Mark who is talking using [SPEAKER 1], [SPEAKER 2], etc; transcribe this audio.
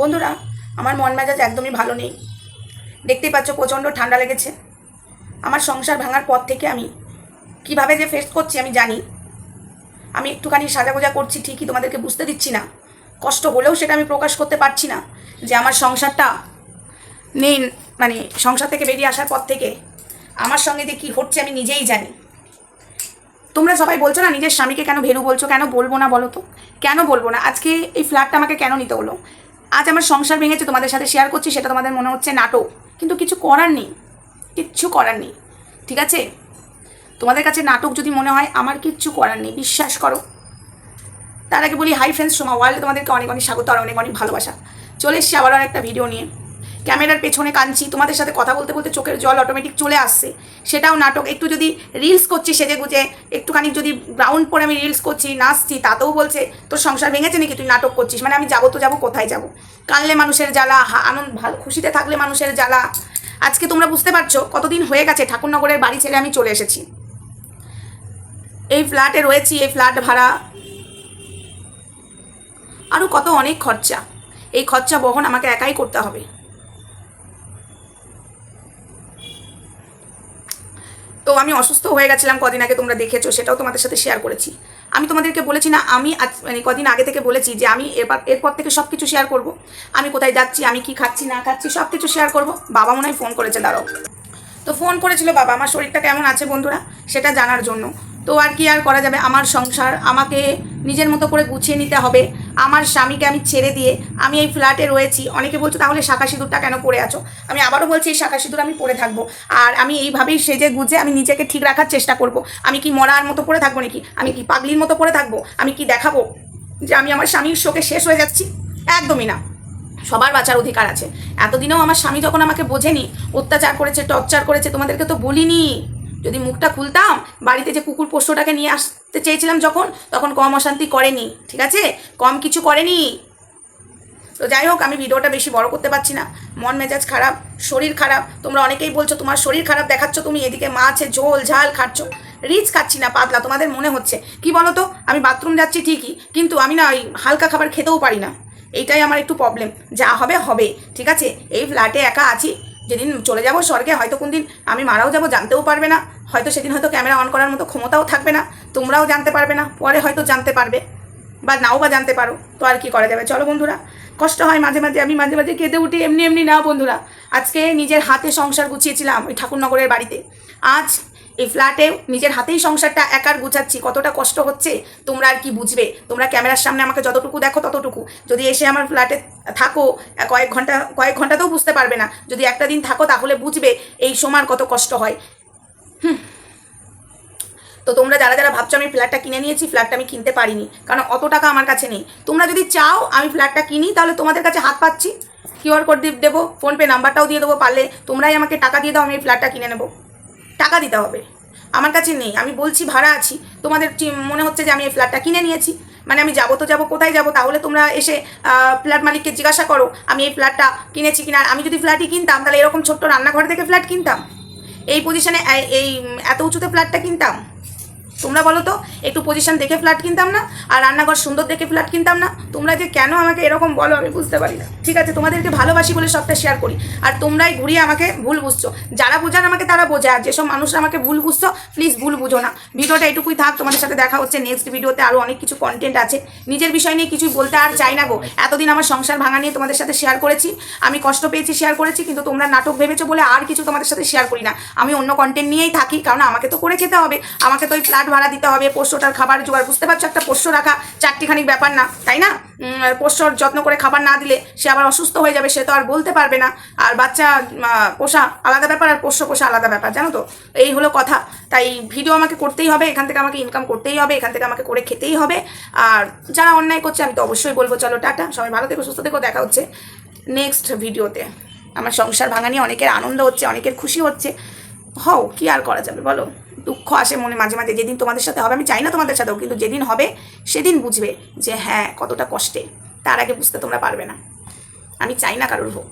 [SPEAKER 1] বন্ধুরা, আমার মন মেজাজ একদমই ভালো নেই। দেখতেই পাচ্ছ প্রচণ্ড ঠান্ডা লেগেছে। আমার সংসার ভাঙার পর থেকে আমি কীভাবে যে ফেস করছি আমি জানি। আমি একটুখানি সাজাগোজা করছি ঠিকই, তোমাদেরকে বুঝতে দিচ্ছি না। কষ্ট হলেও সেটা আমি প্রকাশ করতে পারছি না যে আমার সংসারটা নেই মানে সংসার থেকে বেরিয়ে আসার পর থেকে আমার সঙ্গে যে কী হচ্ছে আমি নিজেই জানি। তোমরা সবাই বলছো না, নিজের স্বামীকে কেন ভেরু বলছো? কেন বলব না বলো তো? কেন বলব না? আজকে এই ফ্ল্যাটটা আমাকে কেন নিতে হলো? আজ আমার সংসার ভেঙেছে, তোমাদের সাথে শেয়ার করছি, সেটা তোমাদের মনে হচ্ছে নাটক। কিন্তু কিছু করার নেই, কিচ্ছু করার নেই, ঠিক আছে? তোমাদের কাছে নাটক যদি মনে হয়, আমার কিচ্ছু করার নেই, বিশ্বাস করো। তার আগে বলি হাই ফ্রেন্ডস সোমা ওয়ার্ল্ড তোমাদেরকে অনেক অনেক স্বাগত আর অনেক অনেক ভালোবাসা। চলে এসছি আবার একটা ভিডিও নিয়ে। ক্যামেরার পেছনে কাঁদছি, তোমাদের সাথে কথা বলতে বলতে চোখের জল অটোমেটিক চলে আসছে। সেটাও নাটক, একটু যদি রিলস করছি সেজে গুজে, একটুখানি যদি গ্রাউন্ড পরে আমি রিলস করছি, নাচছি, তাতেও বলছে, তোর সংসার ভেঙেছে নাকি? তুই নাটক করছিস? মানে আমি যাব তো যাব, কোথায় যাব? কানলে মানুষের জ্বালা আনন্দ, ভালো, খুশিতে থাকলে মানুষের জ্বালা। আজকে তোমরা বুঝতে পারছ কতদিন হয়ে গেছে ঠাকুরনগরের বাড়ি ছেড়ে আমি চলে এসেছি। এই ফ্ল্যাটে রয়েছি, এই ফ্ল্যাট ভাড়া। আরও কত অনেক খরচা। এই খরচা বহন আমাকে একাই করতে হবে। তো আমি অসুস্থ হয়ে গেছিলাম কদিন আগে তোমরা দেখেছ, সেটাও তোমাদের সাথে শেয়ার করেছি। আমি তোমাদেরকে বলেছি না, আমি মানে কদিন আগে থেকে বলেছি যে আমি এরপর এরপর থেকে সব কিছু শেয়ার করব। আমি কোথায় যাচ্ছি, আমি কি খাচ্ছি, না খাচ্ছি সব কিছু শেয়ার করব। বাবা মনে হয় ফোন করেছে, দাঁড়াও। তো ফোন করেছিল বাবা, আমার শরীরটা কেমন আছে বন্ধুরা? সেটা জানার জন্য। তো আর কি আর করা যাবে? আমার সংসার, আমাকে নিজের মতো করে গুছিয়ে নিতে হবে। আমার স্বামীকে আমি ছেড়ে দিয়ে আমি এই ফ্ল্যাটে রয়েছি। অনেকে বলছো, তাহলে শাখা সিঁদুরটা কেন পরে আছো? আমি আবারও বলছি, এই শাখা সিঁদুর আমি পরে থাকব। আর আমি এইভাবেই সেজে গুজে আমি নিজেকে ঠিক রাখার চেষ্টা করব। আমি কি মরার মতো পরে থাকব নাকি? আমি কি পাগলির মতো পরে থাকব? আমি কি দেখাবো যে আমি আমার স্বামীর শোকে শেষ হয়ে যাচ্ছি? একদমই না। সবার বাঁচার অধিকার আছে। এতদিনেও আমার স্বামী যখন আমাকে বোঝেনি, অত্যাচার করেছে, টর্চার করেছে, তোমাদেরকে তো বলিনি। যদি মুখটা খুলতাম, বাড়িতে যে কুকুর পোষ্যটাকে নিয়ে আসতে চেয়েছিলাম যখন, তখন কম অশান্তি করেনি, ঠিক আছে? কম কিছু করেনি। তো যাই হোক, আমি ভিডিওটা বেশি বড় করতে পারছি না। মন মেজাজ খারাপ, শরীর খারাপ, তোমরা অনেকেই বলছো তোমার শরীর খারাপ দেখাচ্ছ তুমি, এদিকে মাছে, ঝোল, ঝাল খাচ্ছ। রিচ খাচ্ছি না, পাতলা, তোমাদের মনে হচ্ছে। কি বলো তো আমি বাথরুম যাচ্ছি ঠিকই, কিন্তু আমি না ওই হালকা খাবার খেতেও পারি না। এইটাই আমার একটু প্রবলেম যা হবে হবে, ঠিক আছে? এই ফ্ল্যাটে একা আছি যেদিন চলে যাব স্বর্গে, হয়তো কোন দিন আমি মারাও যাব, জানতেও পারবে না। হয়তো সেদিন হয়তো ক্যামেরা অন করার মতো ক্ষমতাও থাকবে না। তোমরাও জানতে পারবে না, পরে হয়তো জানতে পারবে। বা নাও বা জানতে পারো, তো আর কি করা যাবে? চলো বন্ধুরা, কষ্ট হয় মাঝে মাঝে, আমি মাঝে মাঝে কেঁদে উঠি, এমনি এমনি না বন্ধুরা। আজকে নিজের হাতে সংসার গুছিয়েছিলাম ওই ঠাকুরনগরের বাড়িতে। আজ এই ফ্ল্যাটে নিজের হাতেই সংসারটা একার গুছাচ্ছি, কতটা কষ্ট হচ্ছে তোমরা আর কি বুঝবে? তোমরা ক্যামেরার সামনে আমাকে যতটুকু দেখো ততটুকু। যদি এসে আমার ফ্ল্যাটে থাকো, কয়েক ঘণ্টা, কয়েক ঘন্টাতেও বুঝতে পারবে না। যদি একটা দিন থাকো, তাহলে বুঝবে এই সময় কত কষ্ট হয়। তো তোমরা যারা যারা ভাবছ আমি ফ্ল্যাটটা কিনে নিয়েছি, ফ্ল্যাটটা আমি কিনতে পারিনি, কারণ অত টাকা আমার কাছে নেই। তোমরা যদি চাও আমি ফ্ল্যাটটা কিনি, তাহলে তোমাদের কাছে হাত পাচ্ছি। কিউআর কোড দিয়ে দেবো ফোনপে নাম্বারটাও দিয়ে দেবো, পারলে তোমরাই আমাকে টাকা দিয়ে দাও, আমি এই ফ্ল্যাটটা কিনে নেব। টাকা দিতে হবে। আমার কাছে নেই, আমি বলছি ভাড়া আছি। তোমাদের মনে হচ্ছে যে আমি এই ফ্ল্যাটটা কিনে নিয়েছি। মানে আমি যাব তো যাব, কোথায় যাব? তাহলে তোমরা এসে ফ্ল্যাট মালিককে জিজ্ঞাসা করো, আমি এই ফ্ল্যাটটা কিনেছি কিনা। আমি যদি ফ্ল্যাটই কিনতাম, তাহলে এরকম ছোট্ট রান্নাঘর থেকে ফ্ল্যাট কিনতাম? এই পজিশনে এই এত উঁচুতে ফ্ল্যাটটা কিনতাম? তোমরা বলো তো, একটু পজিশন দেখে ফ্ল্যাট কিনতাম না? আর রান্নাঘর সুন্দর দেখে ফ্ল্যাট কিনতাম না? তোমরা যে কেন আমাকে এরকম বলো, আমি বুঝতে পারি না। ঠিক আছে, তোমাদেরকে ভালোবাসি বলে সবটা শেয়ার করি। আর তোমরাই ঘুরিয়ে আমাকে ভুল বুঝছ। যারা বোঝান আমাকে তারা বোঝে, আর যেসব মানুষরা আমাকে ভুল বুঝছ প্লিজ ভুল বুঝো না। ভিডিওটা এটুকুই থাক, তোমাদের সাথে দেখা হচ্ছে নেক্সট ভিডিওতে আরও অনেক কিছু কন্টেন্ট আছে। নিজের বিষয় নিয়ে কিছুই বলতে আর চাই না গো। এতদিন আমার সংসার ভাঙা নিয়ে তোমাদের সাথে শেয়ার করেছি। আমি কষ্ট পেয়েছি শেয়ার করেছি, কিন্তু তোমরা নাটক ভেবেছো বলে আর কিছু তোমাদের সাথে শেয়ার করি না। আমি অন্য কন্টেন্ট নিয়েই থাকি, কারণ আমাকে তো করে খেতে হবে। আমাকে তো ওই ফ্ল্যাট ভাড়া দিতে হবে, পোষ্যটার খাবার জোগাড়। বুঝতে পারছ? একটা পোষ্য রাখা চারটিখানি ব্যাপার না, তাই না? পোষ্যর যত্ন করে খাবার না দিলে সে আবার অসুস্থ হয়ে যাবে, সে তো আর বলতে পারবে না। আর বাচ্চা পোষা আলাদা ব্যাপার আর পোষ্য পোষা আলাদা ব্যাপার, জানো তো? এই হলো কথা। তাই ভিডিও আমাকে করতেই হবে, এখান থেকে আমাকে ইনকাম করতেই হবে, এখান থেকে আমাকে করে খেতেই হবে। আর যারা অন্যায় করছে, আমি তো অবশ্যই বলব, চলো টাটা। সবাই ভালো থেকো, সুস্থ থেকো, দেখা হচ্ছে নেক্সট ভিডিওতে। আমার সংসার ভাঙা নিয়ে অনেকের আনন্দ হচ্ছে, অনেকের খুশি হচ্ছে। হও, কি আর করা যাবে, বলো? দুঃখ আসে মনে মাঝে মাঝে, যেদিন তোমাদের সাথে হবে, আমি চাই না তোমাদের সাথেও, কিন্তু যেদিন হবে, সেদিন বুঝবে যে হ্যাঁ কতটা কষ্টে। তার আগে বুঝতে তোমরা পারবে না। আমি চাই না কারোর হোক।